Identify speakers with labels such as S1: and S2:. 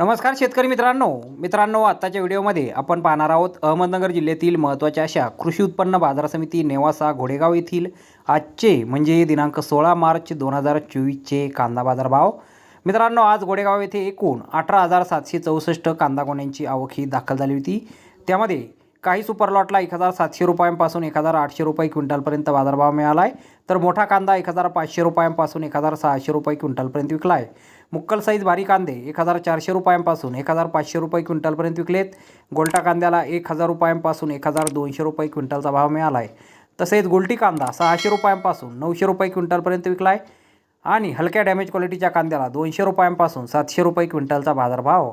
S1: नमस्कार शेतकरी मित्रांनो. मित्रांनो आत्ताच्या व्हिडिओमध्ये आपण पाहणार आहोत अहमदनगर जिल्ह्यातील महत्त्वाच्या अशा कृषी उत्पन्न बाजार समिती नेवासा घोडेगाव येथील आजचे म्हणजे दिनांक सोळा मार्च दोन हजार चोवीसचे कांदा बाजार भाव मित्रांनो आज घोडेगाव येथे एकूण अठरा हजार सातशे चौसष्ट कांदा गोण्यांची आवक ही दाखल झाली होती. त्यामध्ये काही सुपरलॉटला एक हजार सातशे रुपयांपासून एक हजार आठशे रुपये क्विंटलपर्यंत बाजारभाव मिळाला आहे तर मोठा कांदा एक हजार पाचशे रुपयांपासून एक हजार सहाशे रुपये क्विंटलपर्यंत विकला आहे मुक्कल साईज भारी कांदे एक हजार चारशे रुपयांपासून एक हजार पाचशे रुपये क्विंटलपर्यंत विकलेत. गोलटा कांद्याला एक हजार रुपयांपासून एक हजार दोनशे रुपये क्विंटलचा भाव मिळाला आहे तसेच गोलटी कांदा सहाशे रुपयांपासून नऊशे रुपये क्विंटलपर्यंत विकला आहे आणि हलक्या डॅमेज क्वालिटीच्या कांद्याला दोनशे रुपयांपासून सातशे रुपये क्विंटलचा बाजारभाव